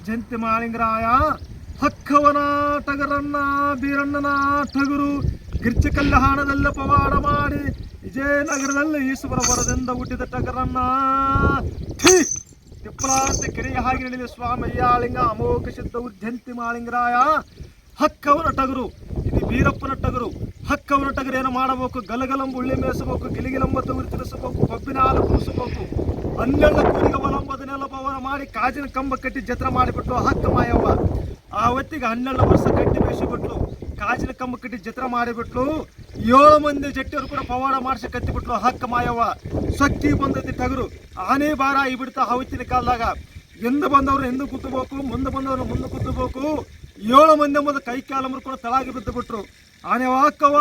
ಜಂತಿ ಮಾಳಿಂಗರಾಯ ಹಕ್ಕವನ ಟಗರನ್ನ ಬೀರಣ್ಣನ ಟಗರು ಗಿರ್ಚಿ ಕಲ್ಯಾಣದಲ್ಲ ಪವಾಡ ಮಾಡಿ ವಿಜಯನಗರದಲ್ಲಿ ಈಶ್ವರ ವರದಿಂದ ಹುಟ್ಟಿದ ಟಗರನ್ನ! ತಿಪ್ಪಲಾಂತ ಹಾಗೆ ಹಾಗೆ ನಡೆದ ಸ್ವಾಮಯ್ಯಾಳಿಂಗ ಅಮೋಘ ಸಿದ್ಧ ಉದ್ಯಂತಿ ಮಾಳಿಂಗರಾಯ ಹಕ್ಕವನ ಟಗರು ಇದು ವೀರಪ್ಪನ ಟಗರು ಹಕ್ಕವನ ಟಗರು ಏನು ಮಾಡಬೇಕು? ಗಲಗಲಂಬ ಉಳ್ಳಿ ಮೇಯಿಸಬೇಕು ಗಿಲಿಗಿಲಂಬ ತಗುರಿ ತಿರುಸಬೇಕು ಕಬ್ಬಿನ ಹಾಲು ಕುಡಿಸಬೇಕು ಹನ್ನೆರಡು ಪವನ ಮಾಡಿ ಕಾಜಿನ ಕಂಬ ಕಟ್ಟಿ ಜತ್ರ ಮಾಡಿಬಿಟ್ಟು ಹಕ್ಕ ಮಾಯವ್ವ. ಆ ಹೊತ್ತಿಗೆ ಹನ್ನೆರಡು ವರ್ಷ ಕಟ್ಟಿ ಬೇಸಿಬಿಟ್ಲು. ಕಾಜಿನ ಕಂಬ ಕಟ್ಟಿ ಜತ್ರ ಮಾಡಿಬಿಟ್ಲು. ಏಳು ಮಂದಿ ಜಟ್ಟಿಯವರು ಕೂಡ ಪವಾಡ ಮಾಡಿಸಿ ಕತ್ತಿಬಿಟ್ಲು ಹಕ್ಕ ಮಾಯವ್ವ. ಸೊಕ್ಕಿ ಬಂದೈತಿ ಟಗರು. ಆನೆ ಭಾರ ಬಿಡ್ತಾ ಅವತ್ತಿನ ಕಾಲದಾಗ. ಹಿಂದೆ ಬಂದವರು ಹಿಂದೆ ಕುತ್ತಬೇಕು ಮುಂದೆ ಬಂದವರು ಮುಂದೆ ಕುತ್ತಬೇಕು ಏಳು ಮಂದಿ ಮುಂದೆ ಕೈ ಕಾಲಮರು ಕೂಡ ತಳಾಗಿ ಬಿದ್ದು ಬಿಟ್ರು ಆನೆ ವಾಕವ್ವ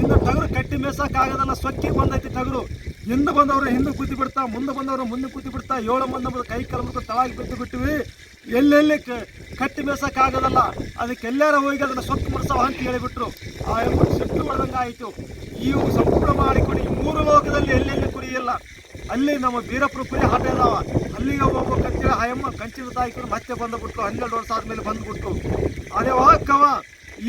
ಇನ್ನು ಟಗರು ಕಟ್ಟಿ ಮೇಸಾಕಾಗದಲ್ಲ ಸೊಕ್ಕಿ ಬಂದೈತಿ ಟಗರು. ಹಿಂದೆ ಬಂದವರು ಹಿಂದೆ ಕೂತಿ ಬಿಡ್ತಾ, ಮುಂದೆ ಬಂದವರು ಮುಂದೆ ಕೂತಿ ಬಿಡ್ತಾ, ಏಳು ಮಂದಿ ಕೈ ಕಾಲಮರು ತಳಾಗಿ ಬಿದ್ದು ಬಿಟ್ಟಿವಿ. ಎಲ್ಲೆಲ್ಲಿ ಕಟ್ಟಿ ಮೇಸಕ್ಕಾಗದಲ್ಲ ಅದಕ್ಕೆ ಎಲ್ಲಾರ ಹೋಗಿ ಅದನ್ನು ಸೊತ್ತು ಮರ್ಸವ ಅಂತ ಹೇಳಿಬಿಟ್ರು. ಆ ಸಿಟ್ಟು ಹೊಡೆದಂಗೆ ಆಯಿತು. ಇವು ಸಂಪೂರ್ಣ ಮಾಡಿಕೊಡಿ ಈ ಮೂರು ಲೋಕದಲ್ಲಿ ಎಲ್ಲೆಲ್ಲಿ ಕುರಿ ಇಲ್ಲ. ಅಲ್ಲಿ ನಮ್ಮ ವೀರಪುರ ಕುರಿ ಹಾಟ ಇದಾವ. ಅಲ್ಲಿಗೆ ಒಬ್ಬ ಕಂಚಿನ ಹಯಮ್ಮ ಕಂಚಿನ ತಾಯಿ ಮತ್ತೆ ಬಂದುಬಿಟ್ರು. ಹನ್ನೆರಡು ವರ್ಷ ಆದ್ಮೇಲೆ ಬಂದುಬಿಟ್ರು. ಅದೇ ವಾಕವ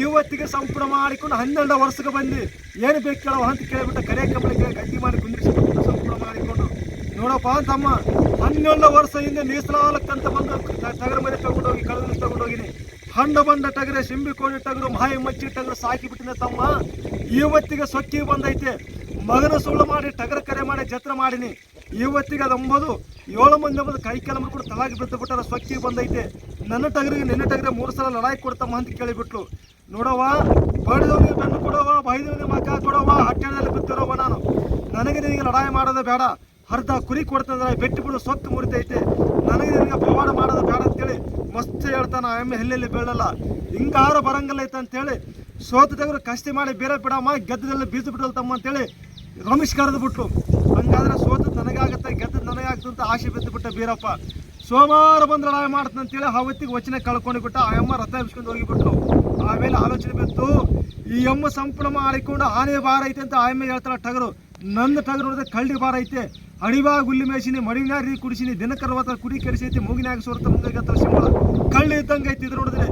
ಇವತ್ತಿಗೆ ಸಂಪೂರ್ಣ ಮಾಡಿಕೊಂಡು ಹನ್ನೆರಡು ವರ್ಷಕ್ಕೆ ಬಂದು ಏನು ಬೇಕು ಕೇಳೋ ಅಂತ ಕೇಳಿಬಿಟ್ಟು ಕರೆ ಕಂಬಳಿಗೆ ಗಟ್ಟಿ ಮಾಡಿ ಕುಂದಿರಿಸಿಕೊಂಡು ಸಂಪೂರ್ಣ ಮಾಡಿಕೊಂಡು. ನೋಡಪ್ಪ ಅಂತಮ್ಮ ಹನ್ನೆರಡು ವರ್ಷ ಹಿಂದೆ ಮೀಸಲಾಲಕ್ಕಂತ ಬಂದು ಟಗರ ಮನೆ ತಗೊಂಡೋಗಿ ಕಳೆದ ತಗೊಂಡೋಗಿನಿ ಹಂಡ ಬಂದ ಟಗರೆ ಸಿಂಬಿ ಕೋಣಿ ಟಗರು, ಮಾಯಿ ಮಚ್ಚಿ ಟಗರು ಸಾಕಿ ಬಿಟ್ಟಿದೆ ತಮ್ಮ. ಇವತ್ತಿಗೆ ಸೊಕ್ಕಿ ಬಂದೈತೆ. ಮಗನ ಸುಳ್ಳು ಮಾಡಿ ಟಗರ ಕರೆ ಮಾಡಿ ಜತ್ರ ಮಾಡಿನಿ. ಇವತ್ತಿಗೆ ಅದಂಬದು ಏಳು ಮಂದಿ ಎಂಬುದು ಕೈ ಕೆಲ ಕೂಡ ತಲಾಗಿ ಬಿದ್ದು ಬಿಟ್ಟಾರ ಸೊಕ್ಕಿ ಬಂದೈತೆ. ನನ್ನ ಟಗರಿಗೆ ನಿನ್ನ ಟಗರೆ ಮೂರು ಸಲ ಲಡಾಯಿ ಕೊಡ್ತಮ್ಮ ಅಂತ ಕೇಳಿಬಿಟ್ಲು. ನೋಡವ್ವ ಬಡಿದವನಿಗೆ ಬೆನ್ನು ಕೊಡವ ಬೈದವನಿಗೆ ಮಕ್ಕ ಕೊಡವ ಹಟ್ಟೆದಲ್ಲಿ ಬಿತ್ತಿರೋವ ನಾನು. ನನಗೆ ನಿನಗೆ ಲಡಾಯಿ ಮಾಡೋದು ಬೇಡ. ಅರ್ಧ ಕುರಿ ಕೊಡ್ತಂದ್ರೆ ಬೆಟ್ಟು ಬಿಡು, ಸೊತ್ತು ಮುರಿತೈತೆ ನನಗೆ ನಿನಗೆ ಪವಾಡ ಮಾಡೋದು ಬೇಡ ಅಂತೇಳಿ ಮಸ್ತ್ ಹೇಳ್ತಾನೆ ಎಮ್ಮೆ ಎಲ್ಲೆಲ್ಲಿ ಬೀಳಲ್ಲ. ಹಿಂಗಾರು ಬರಂಗಿಲ್ಲ ಐತೆ ಅಂತೇಳಿ ಸೋತು ತೆಗೆದು ಕಷ್ಟ ಮಾಡಿ ಬೇರೆ ಬಿಡಮ್ಮ, ಗೆದ್ದದಲ್ಲಿ ಬೀಜ ಬಿಡಲ್ ತಮ್ಮ ಅಂತೇಳಿ ರಮೇಶ್ ಕರೆದು ಬಿಟ್ಟು ಹಂಗಾದ್ರೆ ಸೋತು ನನಗಾಗತ್ತೆ ಗೆದ್ದು ನನಗಾಗ್ತು ಅಂತ ಆಸೆ ಬಿದ್ದು ಬಿಟ್ಟ ಬೀರಪ್ಪ. ಸೋಮವಾರ ಬಂದು ಲಡಾಯಿ ಮಾಡ್ತಂತೇಳಿ ಅಂತೇಳಿ ಅವತ್ತಿಗೆ ವಚನ ಕಳ್ಕೊಂಡು ಬಿಟ್ಟ, ಆ ಅಮ್ಮ ರಥ ಎಬ್ಸ್ಕೊಂಡು ಹೋಗಿಬಿಟ್ರು. ಆಮೇಲೆ ಆಲೋಚನೆ ಬಿತ್ತು ಈ ಎಮ್ಮ ಸಂಪೂರ್ಣ ಮಾಡಿಕೊಂಡು ಆನೆ ಬಾರ ಐತೆ ಅಂತ ಆಯಮ್ಮ ಹೇಳ್ತಾಳೆ ಟಗರು. ನಂದು ಟಗರು ನೋಡಿದ್ರೆ ಕಳ್ಳಿ ಬಾರ ಐತೆ. ಅಡಿವಾಗ ಗುಲ್ಲಿ ಮೇಸಿನಿ ಮಡಿವಿನ ರೀ ಕುಡಿಸಿನಿ ದಿನಕರ್ವತ್ತ ಕುಡಿ ಕೆಡಿಸೈತಿ ಮೂಗಿನಾಗ ಸೋರ್ತ ಮುಂದೆ ಸಿಂಹಳ ಕಳ್ಳಿ ಇದ್ದಂಗೆ ಐತಿ ಇದು ನೋಡಿದ್ರೆ.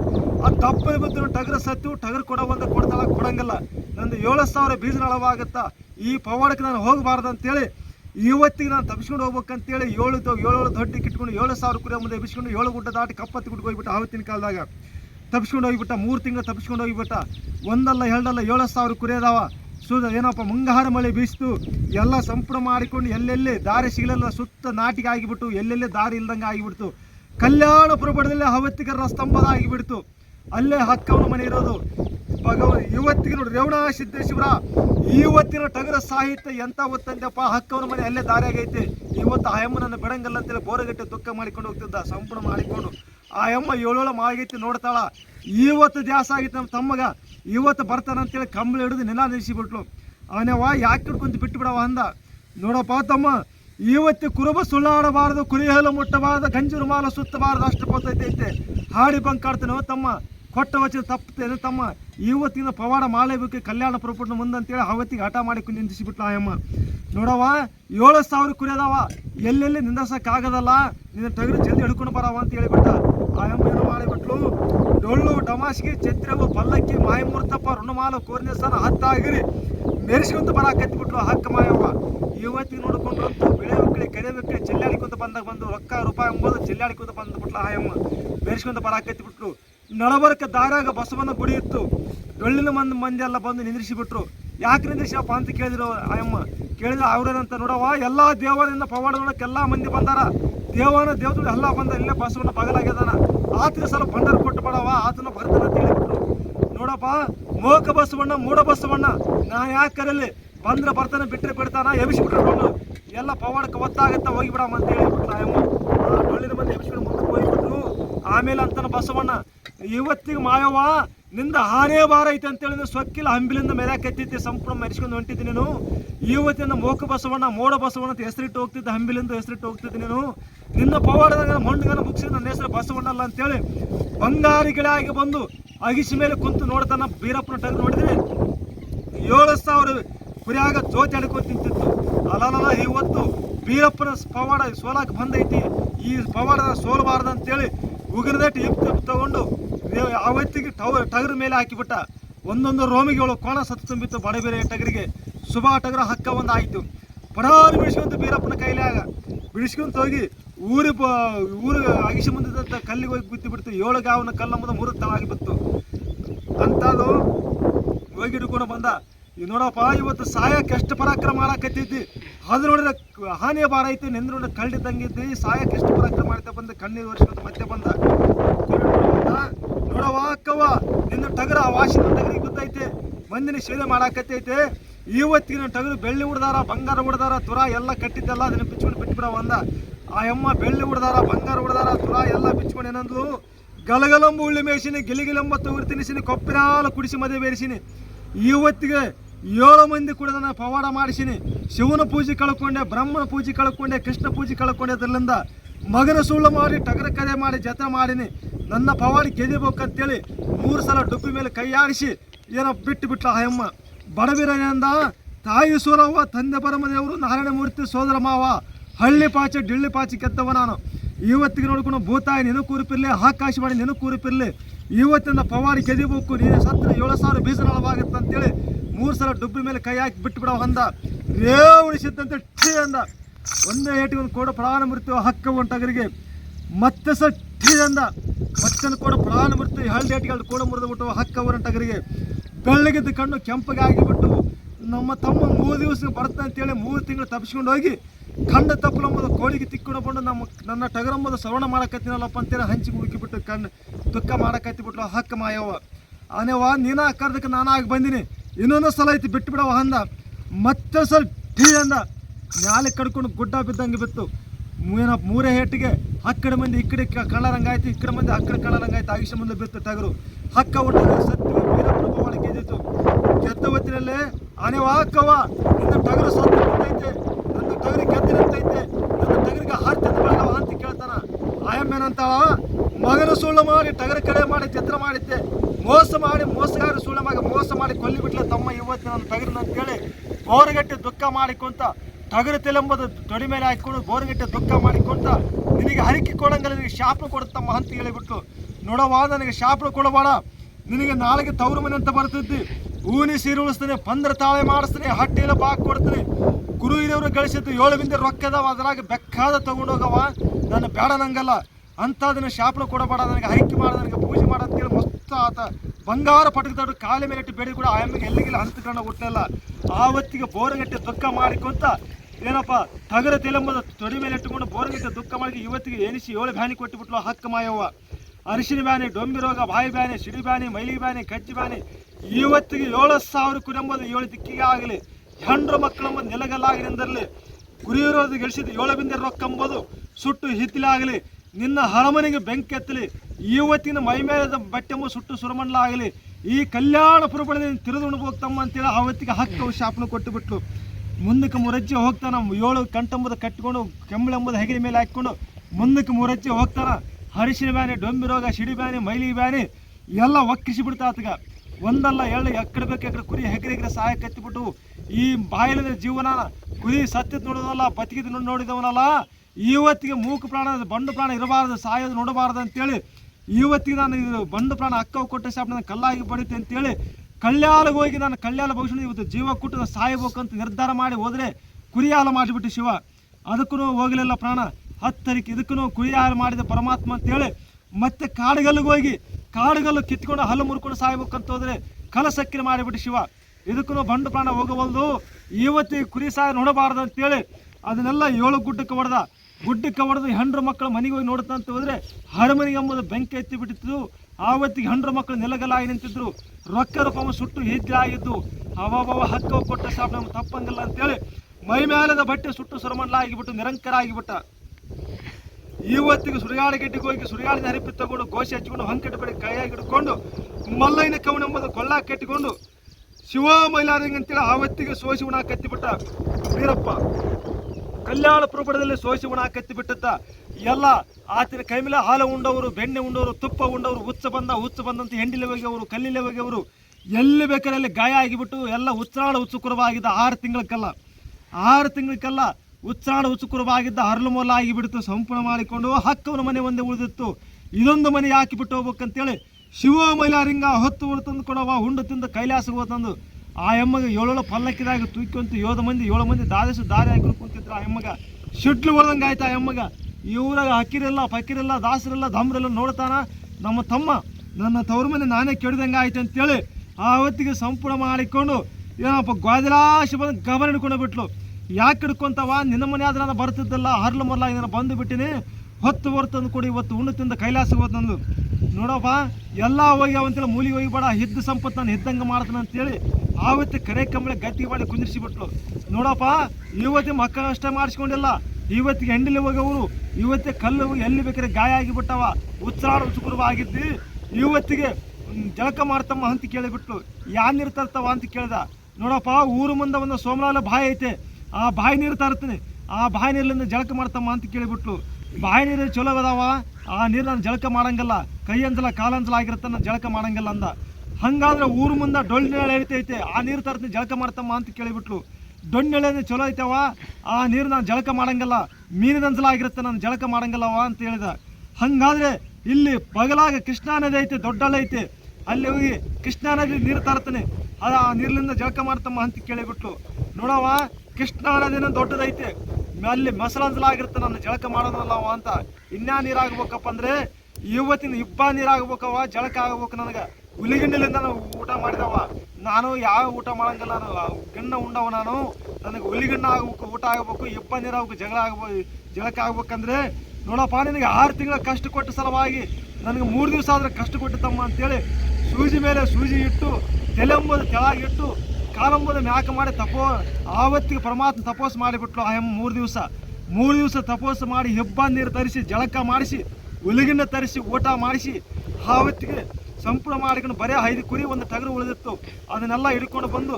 ಆ ತಪ್ಪದ ಬಿದ್ದು ಟಗರ ಸತ್ತು, ಟಗರು ಕೊಡೋ ಒಂದು ಕೊಡ್ತಾಳ, ಕೊಡಂಗಿಲ್ಲ. ನಂದು ಏಳು ಸಾವಿರ ಬೀಜ ನಳವಾಗತ್ತಾ ಈ ಪವಾಡಕ್ಕೆ ನಾನು ಹೋಗಬಾರ್ದು ಅಂತೇಳಿ, ಇವತ್ತಿಗೆ ನಾನು ತಪ್ಪಿಸ್ಕೊಂಡು ಹೋಗ್ಬೇಕಂತೇಳಿ ಏಳು ಏಳು ದೊಡ್ಡ ಕಿಟ್ಕೊಂಡು ಏಳು ಸಾವಿರ ಕುರಿ ಮುಂದೆ ಎಬ್ಬಿಸ್ಕೊಂಡು ಏಳು ಗುಡ್ಡ ದಾಟಿ ಕಪ್ಪತ್ತು ಗುಡ್ಗೆ ಹೋಗ್ಬಿಟ್ಟು ಆವತ್ತಿನ ಕಾಲದಾಗ. ತಪ್ಪಿಸ್ಕೊಂಡು ಹೋಗಿಬಿಟ್ಟ, ಮೂರು ತಿಂಗಳು ತಪ್ಪಿಸ್ಕೊಂಡು ಹೋಗಿಬಿಟ್ಟ. ಒಂದಲ್ಲ, ಎರಡಲ್ಲ, ಏಳು ಸಾವಿರ ಕುರಿ ಅದಾವ ಸುದ, ಏನಪ್ಪ, ಮುಂಗಾರ ಮಳೆ ಬೀಸ್ತು. ಎಲ್ಲ ಸಂಪೂರ್ಣ ಮಾಡಿಕೊಂಡು ಎಲ್ಲೆಲ್ಲಿ ದಾರಿ ಸಿಗಲಿಲ್ಲ, ಸುತ್ತ ನಾಟಿಗೆ ಆಗಿಬಿಟ್ಟು, ಎಲ್ಲೆಲ್ಲಿ ದಾರಿ ಇಲ್ದಂಗೆ ಆಗಿಬಿಡ್ತು. ಕಲ್ಯಾಣ ಬಡದಲ್ಲಿ ಅವತ್ತಿಗರ ಸ್ತಂಭದ ಆಗಿಬಿಡ್ತು. ಅಲ್ಲೇ ಹಕ್ಕವನ ಮನೆ ಇರೋದು. ಭಗವ, ಇವತ್ತಿಗೆ ನೋಡಿ, ರೇವಣ, ಸಿದ್ದೇಶ್ವರ, ಇವತ್ತಿನ ಟಗರ ಸಾಹಿತ್ಯ ಎಂತ ಗೊತ್ತಂದಪ್ಪ ಹಕ್ಕವನ ಮನೆ ಅಲ್ಲೇ ದಾರಿ ಇವತ್ತು ಆ ಹೆಮ್ಮನನ್ನು ಬಿಡಂಗಲ್ಲ ಅಂತೇಳಿ ಬೋರಗಟ್ಟೆ ದುಃಖ ಮಾಡಿಕೊಂಡು ಹೋಗ್ತಿದ್ದ ಸಂಪೂರ್ಣ ಮಾಡಿಕೊಂಡು. ಆ ಅಮ್ಮ ಏಳೋಳ ಮಾಗೈತಿ ನೋಡ್ತಾಳ. ಇವತ್ತು ದ್ಯಾಸ ಆಗಿತ್ತು ನಮ್ಮ ತಮ್ಮಗ. ಇವತ್ತು ಬರ್ತಾನಂತೇಳಿ ಕಂಬಳಿ ಹಿಡಿದು ನೆಲ ನಿಲ್ಲಿಸಿಬಿಟ್ಲು ಅವನವ ಯಾಕೆ ಹಿಡ್ಕೊಂತ ಬಿಟ್ಟು ಬಿಡವ ಅಂದ. ನೋಡಪ್ಪ ತಮ್ಮ, ಇವತ್ತು ಕುರುಬ ಸುಳ್ಳಾಡಬಾರದು ಕುರಿಹಲು ಮುಟ್ಟಬಾರದು, ಗಂಜೂರು ಮಾಲ ಸುತ್ತಬಾರದು, ಅಷ್ಟು ಐತೆ ಹಾಡಿ ಬಂಕಾಡ್ತಾನೋ ತಮ್ಮ. ಕೊಟ್ಟ ವಚನ ತಪ್ಪುತ್ತೇನೆ ತಮ್ಮ ಇವತ್ತಿನ ಪವಾಡ ಮಾಡಲೇಬೇಕು ಕಲ್ಯಾಣ ಪ್ರಪುಟ್ನ ಮುಂದಂತೇಳಿ ಅವತ್ತಿಗೆ ಹಠ ಮಾಡಿ ನಿಂದಿಸಿಬಿಟ್ಲ ಆಯಮ್ಮ ನೋಡವ ಏಳು ಸಾವಿರ ಕುರಿ ಅದಾವ ಎಲ್ಲೆಲ್ಲಿ ನಿಂದರ್ಸಕ್ಕಾಗದಲ್ಲ? ನಿನ್ನ ಟಗರು ಜಲ್ದಿ ಹಿಡ್ಕೊಂಡು ಬರವ ಅಂತ ಹೇಳಿಬಿಟ್ಟ ಆಯಮ್ಮ ಏನು ಮಾಡಿಬಿಟ್ಲು? ಡೊಳ್ಳು ಡಮಾಸ್ಗೆ ಛತ್ರವು ಪಲ್ಲಕ್ಕಿ, ಮಾಯಮೂರ್ತಪ್ಪ, ಋಣಮಾಲ ಸ್ಥಾನ ಹತ್ತಾಗಿರಿ ಮೆರೆಸ್ಕೊಂತ ಬರಾಕತ್ತಿಬಿಟ್ಲು ಹಕ್ಕ ಮಾಯವ್ವ. ಇವತ್ತಿಗೆ ನೋಡ್ಕೊಂಡ್ರಂತು ಬೆಳೆ ಮಕ್ಕಳಿ, ಕೆರೆ ಮಕ್ಕಳಿ ಚೆಲ್ಲಾಡಿಕೊಂತ ಬಂದಾಗ ಬಂದು ರೊಕ್ಕ, ರೂಪಾಯಿ ಎಂಬುದು ಚೆಲ್ಲಾಡಿಕೊಂತ ಬಂದ್ಬಿಟ್ಲ ಆಯಮ್ಮ ಮೆರೆಸ್ಕೊಂತ ಬರಾಕತ್ತಿಬಿಟ್ಲು ನಡಬರ್ಕ ದಾರಾಗ ಬಸವನ ಗುಡಿ ಇತ್ತು. ಡೊಳ್ಳಿನ ಮಂದಿ ಮಂದಿ ಎಲ್ಲ ಬಂದು ನಿಂದ್ರಿಸಿಬಿಟ್ರು. ಯಾಕೆ ನಿಂದ್ರಿಸಪ್ಪ ಅಂತ ಕೇಳಿದ್ರು ಆಯಮ್ಮ ಕೇಳಿದ್ರೆ ಅವ್ರೇನಂತ ನೋಡವ ಎಲ್ಲಾ ದೇವರಿಂದ ಪವಾಡ ನೋಡಕ್ಕೆ ಎಲ್ಲಾ ಮಂದಿ ಬಂದಾರ. ದೇವನ ದೇವತೆ ಎಲ್ಲ ಬಂದ ಇಲ್ಲೇ ಬಸವನ ಬಗಲಾಗ್ಯದಾನ. ಆತನ ಸಲ ಭಂಡಾರ ಕೊಟ್ಟು ಬಡವ ಆತನ ಬರ್ತಾನ ಅಂತ ಹೇಳಿಬಿಟ್ರು ನೋಡಪ್ಪ, ಮೋಕ ಬಸವಣ್ಣ ಮೂಡ ಬಸವಣ್ಣ. ನಾ ಯಾಕೆ ಕರಲಿ? ಬಂದ್ರೆ ಬರ್ತಾನೆ ಬಿಟ್ಟರೆ ಬಿಡ್ತಾನ, ಎಬ್ಬಿಸಿಬಿಟ್ರು ಬಂದು ಎಲ್ಲ ಪವಾಡಕ್ಕೆ ಒತ್ತಾಗತ್ತ ಹೋಗಿಬಿಡಮ್ಮ ಅಂತ ಹೇಳಿಬಿಟ್ರು ಆಯಮ್ಮ ಡೊಳ್ಳಿನ ಮಂದಿ ಎಬಿಸ್ಬಿಟ್ಟು ಮುಂದಕ್ಕೆ ಹೋಗಿಬಿಟ್ರು. ಆಮೇಲೆ ಅಂತಾನೆ ಬಸವಣ್ಣ ಇವತ್ತಿಗೆ ಮಾಯವ್ವ, ನಿಂದ ಹಾರೇ ಭಾರ ಐತೆ ಅಂತೇಳಿ ಸೊಕ್ಕಿಲ್ಲ ಹಂಬಿಲಿಂದ ಮೆರ್ಯಾಕತ್ತೈತಿ ಸಂಪೂರ್ಣ ಮೆರೆಸ್ಕೊಂಡು ಹೊಂಟಿದ್ದೆ ನೀನು. ಇವತ್ತಿನ ಮೋಕ ಬಸವಣ್ಣ, ಮೋಡ ಬಸವಣ್ಣ ಅಂತ ಹೆಸರಿಟ್ಟು ಹೋಗ್ತಿದ್ದೆ, ಹಂಬಿಲಿಂದ ಹೆಸರಿಟ್ಟು ಹೋಗ್ತಿದ್ದೆ ನೀನು. ನಿನ್ನ ಪವಾಡದಾಗ ಮಣ್ಣುಗನ ಮುಗಿಸಿ ನನ್ನ ಹೆಸರು ಬಸವಣ್ಣ ಅಲ್ಲ ಅಂತೇಳಿ ಬಂಗಾರಿ ಗಿಡ ಆಗಿ ಬಂದು ಅಗಿಸಿ ಮೇಲೆ ಕುಂತು ನೋಡ್ತಾನ ಬೀರಪ್ಪನ ಟೈಮ್ ನೋಡಿದ್ರೆ ಏಳು ಸಾವಿರ ಕುರಿಯಾಗ ಜೋತಿ ಅಡ್ಕೊಂಡು ತಿಂತಿತ್ತು ಅಲಲ್ಲ ಇವತ್ತು ಬೀರಪ್ಪನ ಪವಾಡ ಸೋಲಾಕ್ ಬಂದೈತಿ. ಈ ಪವಾಡ ಸೋಲಬಾರ್ದು ಅಂತೇಳಿ ಉಗುರದಟ್ಟು ಇಪ್ ತಗೊಂಡು ಆವತ್ತಿಗೆ ಟವ ಟಗರ ಮೇಲೆ ಹಾಕಿಬಿಟ್ಟ. ಒಂದೊಂದು ರೋಮಿಗಳು ಕೋಣ ಸತ್ತು ತುಂಬಿತ್ತು ಬಡಬೇರೆ ಟಗರಿಗೆ. ಶುಭ ಟಗರ ಹಕ್ಕ ಒಂದು ಆಯಿತು ಪಡಾರು ಬಿಡಿಸ್ಕೊಂತ ಬೀರಪ್ಪನ ಕೈಲಾಗ ಬಿಡಿಸ್ಕೊಂತ ಹೋಗಿ ಊರಿ ಊರು ಅಗಿಸಿ ಮುಂದಿದ್ದಂಥ ಕಲ್ಲಿಗೆ ಹೋಗಿ ಬಿತ್ತು ಬಿಡ್ತು. ಏಳು ಗಾವನ ಕಲ್ಲಂಬದ ಮೂರು ತಳಾಗಿ ಬಿತ್ತು. ಅಂಥದ್ದು ಹೋಗಿ ಹಿಡ್ಕೊಂಡು ಬಂದ ನೋಡಪ್ಪ, ಇವತ್ತು ಸಾಯಕ್ಕೆ ಎಷ್ಟು ಪರಾಕ್ರಮ ಮಾಡಾಕತ್ತಿದ್ದಿ? ಅದು ನೋಡಿದ್ರೆ ಹಾನಿಯ ಭಾರ ಐತಿ ನಿಂದ್ರೆ ಕಳ್ಳಿದ್ದಂಗಿದ್ದಿ ಸಾಯಕ್ಕೆ ಎಷ್ಟು ಪರಾಕ್ರಮ ಮಾಡ್ತಾ ಬಂದ, ಕಣ್ಣೀರು ವರ್ಷ ಮತ್ತೆ ಬಂದ. ನೋಡವ್ವ ಅಕ್ಕವ್ವ ನಿನ್ನ ಟಗರ ವಾಸಿನ ಟಗರಿಗೆ ಗೊತ್ತೈತೆ. ಮಂದಿನ ಸೇವೆ ಮಾಡಾಕತ್ತೈತೆ. ಇವತ್ತಿನ ಟಗರು ಬೆಳ್ಳಿ ಹುಡ್ದಾರ ಬಂಗಾರ ಹುಡ್ದಾರ ತುರ ಎಲ್ಲ ಕಟ್ಟಿದ್ದೆಲ್ಲ ಅದನ್ನ ಬಿಚ್ಕೊಂಡು ಬಿಟ್ಬಿಡವ ಒಂದ ಆ ಅಮ್ಮ ಬೆಳ್ಳಿ ಹುಡ್ದಾರ ಬಂಗಾರ ಹುಡ್ದಾರ ತುರ ಎಲ್ಲ ಬಿಚ್ಕೊಂಡು ಏನಂದ್ಲು? ಗಲಗಲಂಬು ಉಳ್ಳಿ ಮೇಯಿಸಿನಿ, ಗಿಲಿಗಿಲಂಬ ತೊಗರಿ ತಿನ್ನಿಸಿನಿ ಕೊಪ್ಪಿನಾಲ ಕುಡಿಸಿ ಮದುವೆ ಬೇರಿಸಿನಿ. ಇವತ್ತಿಗೆ ಏಳು ಮಂದಿ ಕೂಡ ನಾನು ಪವಾಡ ಮಾಡಿಸಿನಿ. ಶಿವನ ಪೂಜೆ ಕಳ್ಕೊಂಡೆ, ಬ್ರಹ್ಮನ ಪೂಜೆ ಕಳ್ಕೊಂಡೆ, ಕೃಷ್ಣ ಪೂಜೆ ಕಳ್ಕೊಂಡೆ ಅದರಿಂದ ಮಗನ ಸುಳ್ಳು ಮಾಡಿ, ಟಗರ ಕರೆ ಮಾಡಿ ಜಾತ್ರೆ ಮಾಡಿನಿ. ನನ್ನ ಪವಾಡಿ ಗೆದಿಬೇಕಂತೇಳಿ ಮೂರು ಸಲ ಡುಬ್ಬಿ ಮೇಲೆ ಕೈ ಆಡಿಸಿ ಏನೋ ಬಿಟ್ಟು ಬಿಟ್ಲ ಅಯ್ಯಮ್ಮ ಬಡವಿರನೆಂದ ತಾಯಿ ಸೂರವ್ವ, ತಂದೆ ಪರಮದೇವರು, ನಾರಾಯಣ ಮೂರ್ತಿ, ಸೋದರ ಮಾವ, ಹಳ್ಳಿ ಪಾಚೆ, ಡಿಳ್ಳಿ ಪಾಚಿ ಕೆತ್ತವ ನಾನು. ಇವತ್ತಿಗೆ ನೋಡ್ಕೊಂಡು ಭೂತಾಯಿ, ನಿನಗೆ ಕೂರುಪಿರ್ಲಿ, ಆಕಾಶವಾಣಿ ನಿನಗೆ ಕೂರಿಪಿರ್ಲಿ. ಇವತ್ತಿನ ಪವಾಡಿ ಗೆದಿಬೇಕು ನೀನು ಸತ್ರ ಏಳು ಸಾವಿರ ಬೀಜ ನಳವಾಗುತ್ತೆ ಅಂತೇಳಿ ಮೂರು ಸಲ ಡುಬ್ಬಿ ಮೇಲೆ ಕೈ ಹಾಕಿ ಬಿಟ್ಟು ಬಿಡೋ ಅಂದ. ರೇ ಉಳಿಸಿದ್ದಂತೆ ಠೀ ಅಂದ. ಒಂದೇ ಏಟಿಗೆ ಒಂದು ಕೋಡ ಪ್ರಾಣ ಮೃತ್ಯು ಹಕ್ಕ ಒಂಟಗರಿಗೆ ಮತ್ತೆ ಸಹ ಠೀ ಅಂದ ಕೂಡ ಪ್ರಾಣ ಮೃತ್ಯು ಹಳ್ಳಿ ಏಟಿಗೆ ಕೋಡ ಮುರಿದು ಬಿಟ್ಟು ಹಕ್ಕವರ ಟಗರಿಗೆ ಬೆಳ್ಳಗಿದ್ದ ಕಣ್ಣು ಕೆಂಪಗೆ ಆಗಿಬಿಟ್ಟು ನಮ್ಮ ತಮ್ಮ ಮೂರು ದಿವಸ ಬರ್ತಾ ಅಂತೇಳಿ ಮೂರು ತಿಂಗಳು ತಪ್ಪಿಸ್ಕೊಂಡು ಹೋಗಿ ಕಂಡ ತಪ್ಪಲಂಬದ ಕೋಳಿಗೆ ತಿಕ್ಕೊಂಡು ಬಂದು ನಮ್ಮ ನನ್ನ ಟಗರಂಬದ ಶ್ರವಣ ಮಾಡಕತ್ತಿನಲ್ಲಪ್ಪ ಅಂತೇಳಿ ಹಂಚಿ ಹುಡುಕಿಬಿಟ್ಟು ಕಣ್ಣು ದುಃಖ ಮಾಡಕತ್ತಿಬಿಟ್ಲು ಹಕ್ಕ ಮಾಯವ್ವ. ಅನೇವ ನೀನ ಕರ್ದಕ್ಕೆ ನಾನಾಗಿ ಬಂದಿನಿ. ಇನ್ನೊಂದು ಸಲ ಐತಿ ಬಿಟ್ಟು ಅಂದ. ಮತ್ತೆ ಸಲ ಟೀ ಅಂದ. ಮ್ಯಾಲೆ ಕಡ್ಕೊಂಡು ಗುಡ್ಡ ಬಿದ್ದಂಗೆ ಬಿತ್ತು. ಮೂರೇ ಹೇಟಿಗೆ ಹಕ್ಕಡೆ ಮಂದಿ ಈ ಕಡೆ ಕಳ್ಳರಂಗಾಯ್ತು, ಈ ಕಡೆ ಮಂದಿ ಹಕ್ಕಡೆ ಕಳ್ಳರಂಗಾಯ್ತು, ಆಯುಷ್ಯ ಮುಂದೆ ಬಿತ್ತು ಟಗರು ಹಕ್ಕ ಹುಟ್ಟಿದ್ರೆ ಸತ್ಯ ವೀರಪ್ರಭು ಒಳಗೆ ಇದ್ದಿತ್ತು. ಗೆದ್ದ ಹೊತ್ತಿನಲ್ಲೇ ಆನೆ ವಾಕವ ನಿನ್ನ ಟಗರು ಸತ್ತು ನಿಂತೈತೆ ನನ್ನ ಟಗರಿ ಕೆತ್ತಿನಂತೈತೆ ನಿಂತೈತೆ ನನ್ನ ಟಗರಿಗೆ ಹಾರ್ತಿಂದ ಬೆಳಗವ ಅಂತ ಕೇಳ್ತಾನ. ಆಯಮ್ಮೇನಂತಾಳ ಮಗನ ಸುಳ್ಳು ಮಾಡಿ ಟಗರ ಕಡೆ ಮಾಡಿ ಚಿತ್ರ ಮಾಡಿದ್ದೆ. ಮೋಸ ಮಾಡಿ ಮೋಸಗಾರ ಸುಳ್ಳು ಮಾಡಿ ಮೋಸ ಮಾಡಿ ಕೊಲ್ಲಿ ಬಿಟ್ಲೆ ತಮ್ಮ ಇವತ್ತಿನ ನನ್ನ ಟಗರನ್ನ ಅಂತೇಳಿ ಗೋರಗಟ್ಟಿ ದುಃಖ ಮಾಡಿಕೊಂತ ಟಗರು ತೆಲೆಂಬುದು ತೊಡಿ ಮೇಲೆ ಹಾಕಿಕೊಂಡು ಬೋರ್ಗಟ್ಟೆ ದುಃಖ ಮಾಡಿಕೊಂತ ನಿನಗೆ ಹರಿಕೆ ಕೊಡಂಗಲ್ಲ ನಿನಗೆ ಶಾಪ ಕೊಡುತ್ತಮ್ಮ ಅಂತ ಹೇಳಿಬಿಟ್ಟು ನೋಡವಾ ನನಗೆ ಶಾಪ ಕೊಡಬೇಡ. ನಿನಗೆ ನಾಳೆಗೆ ತವರು ಮನೆ ಅಂತ ಬರ್ತಿದ್ದಿ ಊನಿ ಸೀರೆ ಉಳಿಸ್ತಾನೆ, ಪಂದ್ರ ತಾಳೆ ಮಾಡಿಸ್ತಾನೆ ಹಟ್ಟಿಯಲ್ಲ ಬಾಕ್ ಕೊಡ್ತಾನೆ. ಗುರು ಹಿರಿಯವರು ಗಳಿಸಿದ್ದು ಏಳು ಬಿಂದೆ ರೊಕ್ಕದವ, ಅದರಾಗ ಬೆಕ್ಕಾದ ತಗೊಂಡೋಗವ. ನಾನು ಬೇಡ ನಂಗಲ್ಲ. ಅದನ್ನು ಶಾಪನ ಕೊಡಬೇಡ, ನನಗೆ ಹೈಕಿ ಮಾಡ, ನನಗೆ ಪೂಜೆ ಮಾಡ ಅಂತೇಳಿ ಮಸ್ತ್ ಆತ. ಬಂಗಾರ ಪಟಕದವ್ರು ಕಾಲಿ ಮೇಲೆ ಇಟ್ಟು ಬೇಡಿ ಕೂಡ ಆಯಮ್ಮಿಗೆ ಎಲ್ಲಿಗೆಲ್ಲ ಹಂತಗಳನ್ನ ಹುಟ್ಟಲ್ಲ ಆವತ್ತಿಗೆ ಬೋರಗಟ್ಟೆ ದುಃಖ ಮಾಡಿಕೊಂತ ಏನಪ್ಪ ಟಗರ ತೆಲಂಬದ ತೊಡಿ ಮೇಲೆ ಇಟ್ಟುಕೊಂಡು ಬೋರ್ಗಿಟ್ಟ ದುಃಖ ಮಾಡಿ ಇವತ್ತಿಗೆ ಎನಿಸಿ ಏಳು ಬ್ಯಾನಿ ಕೊಟ್ಟುಬಿಟ್ಲು ಹಕ್ಕ ಮಾಯವ್ವ. ಅರಿಶಿನ ಬ್ಯಾನಿ, ಡೊಂಬಿ ರೋಗ, ಬಾಯಿ ಬ್ಯಾನಿ, ಸಿಡಿ ಬ್ಯಾನಿ ಮೈಲಿ ಬ್ಯಾನಿ ಕಜ್ಜಿ ಬ್ಯಾನಿ. ಇವತ್ತಿಗೆ ಏಳು ಸಾವಿರ ಕುಟುಂಬದ ಏಳು ದಿಕ್ಕಿಗೆ ಆಗಲಿ. ಹೆಂಡ್ರ ಮಕ್ಕಳೆಂಬುದು ನೆಲಗಲ್ಲಾಗಿನಿಂದರಲಿ ಗುರಿಯಿರೋದು ಗೆಳಿಸಿದ ಏಳು ಬಿಂದೆ ರೊಕ್ಕ ಎಂಬುದು ಸುಟ್ಟು ಹಿತ್ತಲಾಗಲಿ ನಿನ್ನ ಹರಮನೆಗೆ ಬೆಂಕಿ ಎತ್ತಲಿ. ಇವತ್ತಿನ ಮೈ ಮೇಲದ ಸುಟ್ಟು ಸುರಮಂಡಲ ಆಗಲಿ. ಈ ಕಲ್ಯಾಣ ಬಳಿದ ತಿರುದುಣು ಹೋಗ್ತಮ್ಮ ಅಂತೇಳಿ ಆವತ್ತಿಗೆ ಹಕ್ಕು ಶಾಪನ ಕೊಟ್ಟು ಬಿಟ್ಲು ಮುಂದಕ್ಕೆ ಮುರಜ್ಜಿ ಹೋಗ್ತಾನ. ಏಳು ಕಂಟಂಬುದು ಕಟ್ಟಿಕೊಂಡು ಕೆಂಬಳೆಂಬುದು ಹೆಗಲಿ ಮೇಲೆ ಹಾಕಿಕೊಂಡು ಮುಂದಕ್ಕೆ ಮುರಜ್ಜಿ ಹೋಗ್ತಾನ. ಹರಿಶಿನ ಬ್ಯಾನೆ, ಡೊಂಬಿ ರೋಗ ಸಿಡಿ ಬ್ಯಾನೆ, ಮೈಲಿ ಬ್ಯಾನೆ, ಎಲ್ಲ ಒಕ್ಕಿಸಿ ಬಿಡ್ತಾ ಆತಗ. ಒಂದಲ್ಲ ಎಳ್ಳು ಎಕ್ಕಡೆ ಬೇಕು ಕುರಿ ಹೆಗ್ರಿ ಹೆಗ್ರೆ ಸಹಾಯ ಕತ್ತಿಬಿಟ್ಟು ಈ ಬಾಯಿಲಿನ ಜೀವನ ಕುರಿ ಸತ್ಯ ನೋಡೋದಲ್ಲ, ಬದುಕಿದ್ ನೋಡಿ ನೋಡಿದವನಲ್ಲ, ಇವತ್ತಿಗೆ ಮೂಕ ಪ್ರಾಣ, ಬಂಡು ಪ್ರಾಣ ಇರಬಾರದು, ಸಾಯೋದು ನೋಡಬಾರ್ದು ಅಂತೇಳಿ, ಇವತ್ತಿಗೆ ನಾನು ಇದು ಬಂಡು ಪ್ರಾಣ ಅಕ್ಕ ಕೊಟ್ಟ ಶಾಪ್ ಕಲ್ಲಾಗಿ ಬಡಿತೆ ಅಂತೇಳಿ ಕಲ್ಯಾಣಿಗೆ ಹೋಗಿ ನಾನು ಕಲ್ಯಾಣ ಭವಿಷ್ಯ ಇವತ್ತು ಜೀವ ಕೊಟ್ಟು ಸಾಯಬೇಕಂತ ನಿರ್ಧಾರ ಮಾಡಿ ಹೋದ್ರೆ ಕುರಿಯಾಲ ಮಾಡಿಬಿಟ್ಟು ಶಿವ. ಅದಕ್ಕೂ ಹೋಗಲಿಲ್ಲ ಪ್ರಾಣ. ಹತ್ತರಿಕೆ ಇದಕ್ಕೂ ಕುರಿಯಾಲ ಮಾಡಿದ ಪರಮಾತ್ಮ ಅಂತೇಳಿ ಮತ್ತೆ ಕಾಡುಗಲ್ಲಿಗೆ ಹೋಗಿ ಕಾಡುಗಲ್ಲು ಕಿತ್ಕೊಂಡು ಹಲ್ಲು ಮುರ್ಕೊಂಡು ಸಾಯ್ಬೇಕಂತ ಹೋದ್ರೆ ಕಲಸಕ್ಕಿನ ಮಾಡಿಬಿಟ್ಟು ಶಿವ. ಇದಕ್ಕೂ ಬಂಡು ಪ್ರಾಣ ಹೋಗವಲ್ದು. ಇವತ್ತಿ ಕುರಿ ಸಾಯ ನೋಡಬಾರ್ದು ಅಂತೇಳಿ ಅದನ್ನೆಲ್ಲ ಏಳು ಗುಡ್ಡಕ್ಕೆ ಹೊಡೆದ. ಗುಡ್ಡಕ್ಕೆ ಹೊಡೆದು ಹೆಣ್ಣು ಮಕ್ಕಳು ಮನೆಗೆ ಹೋಗಿ ನೋಡುತ್ತಂತ ಹೋದರೆ ಹೋದ್ರೆ ಹರಮನೆಗೆ ಎಂಬುದು ಬೆಂಕಿ ಎತ್ತಿ ಬಿಟ್ಟಿತ್ತು. ಆವತ್ತಿಗೆ ಹಂಡ್ರ ಮಕ್ಕಳು ನೆಲಗಲಾಗಿ ನಿಂತಿದ್ರು. ರೊಕ್ಕ ರೂಪವ ಸುಟ್ಟು ಆಗಿದ್ದು ಅವಾವ ಹಕ್ಕ ಕೊಟ್ಟ ಸಾಬ್ ನಮ್ಗೆ ತಪ್ಪಂಗಿಲ್ಲ ಅಂತೇಳಿ ಮೈ ಮೇಲದ ಬಟ್ಟೆ ಸುಟ್ಟು ಸುರಮಂಡಲ ಆಗಿಬಿಟ್ಟು ನಿರಂಕರ ಆಗಿಬಿಟ್ಟ ಇವತ್ತಿಗೆ ಸುರಿಗಾಡಗೆಟ್ಟಿಗೆ ಹೋಗಿ ಸುರಿಯಾಳಿನ ಹರಿಪಿ ತಗೊಂಡು ಗೋಶಿ ಹಚ್ಕೊಂಡು ಹೊಂಕಟ್ಟು ಬಡಿ ಕೈಯಾಗಿ ಹಿಡ್ಕೊಂಡು ಮಲ್ಲೈನ ಕವನೆಂಬುದು ಕೊಳ್ಳ ಕಟ್ಟಿಕೊಂಡು ಶಿವ ಮೈಲಾರಿಂಗ್ ಅಂತೇಳಿ ಆವತ್ತಿಗೆ ಸೋಸಿ ಉಣ ಕತ್ತಿಬಿಟ್ಟ ವೀರಪ್ಪ. ಕಲ್ಯಾಣ ಪ್ರಭುಡದಲ್ಲಿ ಸೋಸಿ ಉಣ ಕತ್ತಿಬಿಟ್ಟದ್ದ ಎಲ್ಲ ಆತನ ಕೈ ಮೇಲೆ ಹಾಲು ಉಂಡವರು, ಬೆಣ್ಣೆ ಉಂಡವರು, ತುಪ್ಪ ಉಂಡವರು, ಹುಚ್ಚ ಬಂದ, ಹುಚ್ಚ ಬಂದಂತ ಹೆಂಡಿಲೆ ಹೋಗ್ಯವರು ಕಲ್ಲಿಲೆ ಹೋಗ್ಯವರು ಎಲ್ಲಿ ಬೇಕಾದ್ರೆ ಅಲ್ಲಿ ಗಾಯ ಆಗಿಬಿಟ್ಟು ಎಲ್ಲ ಉಚ್ಚಾರಣ ಉಚ್ಚುಕುರವಾಗಿದ್ದ ಆರು ತಿಂಗಳಕ್ಕೆಲ್ಲ ಆರು ತಿಂಗಳಕ್ಕೆಲ್ಲ ಉಚ್ಚಾರಣ ಉಚ್ಚುಕುರವಾಗಿದ್ದ ಹರಳು ಮೊಲ ಆಗಿಬಿಡ್ತು, ಸಂಪೂರ್ಣ ಮಾಡಿಕೊಂಡು ಹಕ್ಕವನ ಮನೆ ಒಂದೇ ಉಳಿದಿತ್ತು. ಇದೊಂದು ಮನೆ ಹಾಕಿಬಿಟ್ಟು ಹೋಗ್ಬೇಕಂತೇಳಿ ಶಿವ ಮೈಲಾರಿಂಗ ಹೊತ್ತು ತಂದು ಕೊಡವ ಉಂಡು ತಿಂದು ಕೈಲಾಸ ಹೋತಂದು ಆ ಎಮ್ಮಗೆ ಏಳೋಳ ಪಲ್ಲಕ್ಕಿದಾಗ ತೂಕೊಂತ ಏಳು ಮಂದಿ ಏಳು ಮಂದಿ ದಾರಿಸು ದಾರಿ ಹಾಕಿ ಕುಂತಿದ್ರು ಆ ಎಮ್ಮಗ ಶಿಟ್ಲು ಹೊಡೆದಂಗೆ ಆಯ್ತು ಆ ಎಮ್ಮಗ ಇವ್ರಾಗ ಹಕ್ಕಿರಿಲ್ಲ ಫಕ್ಕಿರಿಲ್ಲ ದಾಸರಿಲ್ಲ ದಮ್ರಿಲ್ಲ ನೋಡ್ತಾನ. ನಮ್ಮ ತಮ್ಮ, ನನ್ನ ತವ್ರ ಮನೆ ನಾನೇ ಕೆಡ್ದಂಗೆ ಆಯ್ತು ಅಂತೇಳಿ ಆ ಹೊತ್ತಿಗೆ ಸಂಪೂರ್ಣ ಮಾಡಿಕೊಂಡು ಏನಪ್ಪ ಗ್ವಾದಿಲಾಶ ಬಂದು ಗಮನ ಹಿಡ್ಕೊಂಡು ಬಿಟ್ಲು. ಯಾಕೆ ಹಿಡ್ಕೊಂತವ? ನಿನ್ನ ಮನೆ ಆದ್ರೆ ನಾನು ಬರ್ತಿದ್ದಲ್ಲ, ಹರ್ಲು ಮರ್ಲ ಏನಾರು ಬಂದು ಬಿಟ್ಟಿನಿ. ಹೊತ್ತು ಹೊರ್ತಂದು ಕೊಡಿ, ಇವತ್ತು ಉಣ್ಣು ತಿಂದ ಕೈಲಾಸ ಹೋತಂದು ನೋಡಪ್ಪ, ಎಲ್ಲ ಹೋಗ್ಯಾವಂತೇಳಿ ಮೂಲಿಗೆ ಹೋಗಿಬೇಡ ಹಿದ್ದು ಸಂಪತ್ತು ನಾನು ಹಿದ್ದಂಗೆ ಮಾಡ್ತಾನೆ ಅಂತೇಳಿ ಆವತ್ತು ಕರೆ ಕಂಬಳ ಗಟ್ಟಿ ಮಾಡಿ ಕುಂದಿರ್ಸಿ ಬಿಟ್ಲು ನೋಡಪ್ಪ ಇವತ್ತಿಗೆ ಮಕ್ಕಳ ಅಷ್ಟೇ ಮಾಡಿಸ್ಕೊಂಡಿಲ್ಲ. ಇವತ್ತಿಗೆ ಹೆಂಡಲಿ ಹೋಗವರು, ಇವತ್ತೇ ಕಲ್ಲು ಎಲ್ಲಿ ಬೇಕಾದ್ರೆ ಗಾಯ ಆಗಿಬಿಟ್ಟವ. ಉಚ್ಚಾರ ಉಚುಕುರುವ ಆಗಿದ್ದು. ಇವತ್ತಿಗೆ ಜಳಕ ಮಾಡ್ತಮ್ಮ ಅಂತ ಕೇಳಿಬಿಟ್ಲು. ಯಾನ್ ನೀರು ತರ್ತವ ಅಂತ ಕೇಳ್ದ. ನೋಡಪ್ಪ, ಊರು ಮುಂದೆ ಒಂದು ಸೋಮಲಾಲ ಬಾಯಿ ಐತೆ. ಆ ಬಾಯಿ ನೀರು ತರ್ತೀನಿ. ಆ ಬಾಯಿ ನೀರ್ಲಿಂದ ಜಳಕ ಮಾಡ್ತಮ್ಮ ಅಂತ ಕೇಳಿಬಿಟ್ಲು. ಬಾಯಿ ನೀರು ಚಲೋ ಅದಾವ. ಆ ನೀರು ನಾನು ಜಳಕ ಮಾಡಂಗಿಲ್ಲ. ಕೈ ಅಂಜಲ ಕಾಲಂಜಲ ಆಗಿರುತ್ತೆ, ನಾನು ಜಳಕ ಮಾಡಂಗಿಲ್ಲ ಅಂದ. ಹಂಗಾದ್ರೆ ಊರು ಮುಂದೆ ನೆಳೆ ಐತೆ ಆ ನೀರು ತರ್ತೀನಿ, ಜಳಕ ಮಾಡ್ತಮ್ಮ ಅಂತ ಕೇಳಿಬಿಟ್ಲು. ದೊಣ್ಣೆಳೆನೇ ಚಲೋ ಐತವ ಆ ನೀರು ನಾನು ಜಳಕ ಮಾಡಂಗಿಲ್ಲ. ಮೀನಿನಂಜಲ ಆಗಿರುತ್ತೆ, ನಾನು ಜಳಕ ಮಾಡಂಗಿಲ್ಲವ ಅಂತ ಹೇಳಿದ. ಹಂಗಾದ್ರೆ ಇಲ್ಲಿ ಬಗಲಾಗ ಕೃಷ್ಣಾ ನದಿ ಐತೆ ದೊಡ್ಡಲ್ಲ ಐತೆ. ಅಲ್ಲಿ ಹೋಗಿ ಕೃಷ್ಣಾ ನದಿ ನೀರು ತರ್ತಾನೆ. ಅದ ಆ ನೀರಿನಿಂದ ಜಳಕ ಮಾಡ್ತಮ್ಮ ಅಂತ ಕೇಳಿಬಿಟ್ಲು. ನೋಡವ ಕೃಷ್ಣಾ ನದಿನ ದೊಡ್ಡದೈತೆ. ಅಲ್ಲಿ ಮಸಲಂಜಲ ಆಗಿರುತ್ತೆ, ನಾನು ಜಳಕ ಮಾಡೋದಲ್ಲವ ಅಂತ. ಇನ್ಯಾ ನೀರಾಗ್ಬೇಕಪ್ಪ ಅಂದ್ರೆ, ಇವತ್ತಿನ ಇಬ್ಬ ನೀರಾಗ್ಬೇಕವ ಜಳಕ ಆಗ್ಬೇಕು ನನಗೆ. ಹುಲಿಗಿಂಡಲಿಂದ ನಾವು ಊಟ ಮಾಡಿದವ. ನಾನು ಯಾವ ಊಟ ಮಾಡಂಗಿಲ್ಲ ನಾನು. ಗಿಣ್ಣ ಉಂಡವ ನಾನು. ನನಗೆ ಹುಲಿಗಿಣ್ಣ ಆಗ್ಬೇಕು ಊಟ ಆಗ್ಬೇಕು ಇಬ್ಬ ನೀರಾಗ್ಬೇಕು ಜಗಳ ಆಗ್ಬೇಕು ಜಳಕ ಆಗ್ಬೇಕಂದ್ರೆ, ನೋಡಪ್ಪ, ನಿನಗೆ ಆರು ತಿಂಗಳ ಕಷ್ಟ ಕೊಟ್ಟ ಸಲುವಾಗಿ ನನಗೆ ಮೂರು ದಿವಸ ಆದರೆ ಕಷ್ಟ ಕೊಟ್ಟಿತಮ್ಮ ಅಂತೇಳಿ ಸೂಜಿ ಮೇಲೆ ಸೂಜಿ ಇಟ್ಟು, ತೆಲೆಂಬುದು ತೆಳಗಿಟ್ಟು ಕಾಲಂಬದ ಮ್ಯಾಕ ಮಾಡಿ ತಪೋ, ಆವತ್ತಿಗೆ ಪರಮಾತ್ಮ ತಪೋಸ್ ಮಾಡಿಬಿಟ್ಲು ಆ ಎಮ್ಮ ಮೂರು ದಿವಸ. ಮೂರು ದಿವಸ ತಪೋಸ್ ಮಾಡಿ ಹೆಬ್ಬ ನೀರು ತರಿಸಿ, ಜಳಕ ಮಾಡಿಸಿ ಉಲಿಗಿನ ತರಿಸಿ, ಊಟ ಮಾಡಿಸಿ, ಆವತ್ತಿಗೆ ಸಂಪೂರ್ಣ ಮಾಡಿಕೊಂಡು ಬರೀ ಐದು ಕುರಿ, ಒಂದು ಟಗರು ಉಳಿದಿತ್ತು. ಅದನ್ನೆಲ್ಲ ಹಿಡ್ಕೊಂಡು ಬಂದು,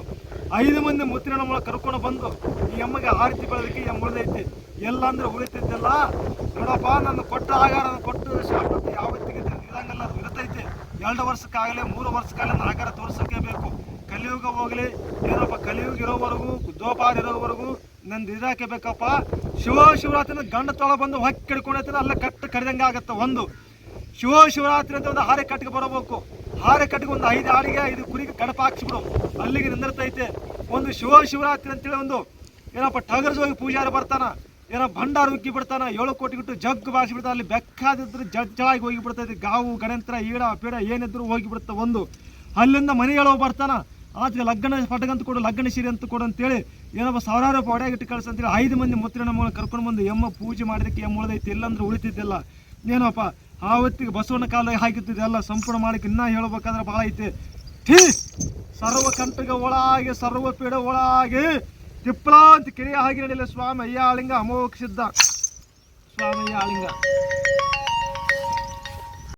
ಐದು ಮಂದಿ ಮುತ್ತಿನ ಮೂಲಕ ಕರ್ಕೊಂಡು ಬಂದು, ಈ ಅಮ್ಮಗೆ ಆರತಿ ಬೆಳೆದಕ್ಕೆ ಎಮ್ಮ ಉಳಿದೈತಿ. ಎಲ್ಲ ಅಂದ್ರೆ ಉಳಿತಿದ್ದೆಲ್ಲ. ನೋಡಪ್ಪ ನನ್ನ ಕೊಟ್ಟ ಆಗಾರ ಕೊಟ್ಟು ಶಾಪತ್ತು ಯಾವತ್ತಿಗೆ ಅದು ಇರ್ತೈತೆ. ಎರಡು ವರ್ಷಕ್ಕಾಗಲಿ, ಮೂರು ವರ್ಷಕ್ಕಾಗಲಿ ನನ್ನ ಆಗಾರ ತೋರ್ಸೋಕೆ ಬೇಕು. ಕಲಿಯುಗ ಹೋಗಲಿ. ಏನಪ್ಪ, ಕಲಿಯುಗ ಇರೋವರೆಗೂ ದೋಪಾರ ಇರೋವರೆಗೂ ನಂದು ಇದಾಕೆ ಬೇಕಪ್ಪ? ಶಿವ ಶಿವರಾತ್ರಿನ ಗಂಡ ತೊಳ ಬಂದು ಹೊಕ್ಕಿ ಅಲ್ಲ ಕಟ್ಟು ಕರೆದಂಗೆ ಆಗುತ್ತೆ ಒಂದು. ಶಿವರಾತ್ರಿ ಅಂತ ಒಂದು ಹಾರೆ ಕಟ್ಟಿಗೆ ಬರಬೇಕು. ಹಾರೆ ಕಟ್ಟಿಗೆ ಒಂದು ಐದು ಆಡಿಗೆ ಐದು ಕುರಿಗೆ ಕಡಪ ಹಾಕ್ಸಿಬಿಡು. ಅಲ್ಲಿಗೆ ನಿಂದಿರ್ತೈತೆ. ಒಂದು ಶಿವ ಶಿವರಾತ್ರಿ ಅಂತೇಳಿ ಒಂದು ಏನಪ್ಪ ಟಗರ್ಸ್ ಹೋಗಿ ಪೂಜಾರಿ ಬರ್ತಾನ, ಏನೋ ಭಂಡಾರ ಉಕ್ಕಿ ಬಿಡ್ತಾನ, ಏಳು ಕೋಟಿ ಬಿಟ್ಟು ಜಗ್ ಬಿಡ್ತಾನ, ಅಲ್ಲಿ ಬೆಕ್ಕಾದಿದ್ರೆ ಜಜ್ಜಳಾಗಿ ಹೋಗಿ ಬಿಡ್ತೈತಿ. ಗಾವು ಗಣಂತ್ರ ಈಡ, ಪೀಡ ಏನಿದ್ರು ಹೋಗಿ ಬಿಡುತ್ತೆ ಒಂದು. ಅಲ್ಲಿಂದ ಮನೆ ಹೇಳೋ ಬರ್ತಾನ, ಆದ್ರೆ ಲಗ್ನ ಪಟಗಂತ ಕೊಡು, ಲಗ್ನ ಸೀರೆ ಅಂತ ಕೊಡು ಅಂತೇಳಿ ಏನಪ್ಪ, ಸಾವಿರಾರು ರೂಪಾಯಿ ಹೊಡೆಯಾಗಿಟ್ಟು ಕಳ್ಸ ಅಂತೇಳಿ ಐದು ಮಂದಿ ಮುತ್ತಿನ ಮೂಲಕ ಕರ್ಕೊಂಡು ಬಂದು ಎಮ್ಮ ಪೂಜೆ ಮಾಡಿದಕ್ಕೆ ಎಮ್ಮ ಉಳಿದೈತಿ, ಇಲ್ಲಾಂದ್ರೆ ಉಳಿತಿದ್ದಿಲ್ಲ ಏನಪ್ಪ ಆವತ್ತಿಗೆ ಬಸವನ ಕಾಲದಾಗ ಎಲ್ಲ ಸಂಪೂರ್ಣ ಮಾಡಕ್ಕೆ ಇನ್ನೂ ಹೇಳ್ಬೇಕಾದ್ರೆ ಭಾಳ ಐತೆ. ಠೀ ಸರ್ವ ಕಂಠಗ ಒಳಗೆ, ಸರ್ವ ಪೀಡ ಒಳಗೆ, ತಿಪ್ಪಲಾಂತ ಕಿರಿಯ ಹಾಗೆ ನಡೆಯಲ್ಲ ಸ್ವಾಮಿ ಅಯ್ಯಾಳಿಂಗ ಅಮೋಕ್ಷಿದ್ದ ಸ್ವಾಮಿ ಅಯ್ಯಾಳಿಂಗ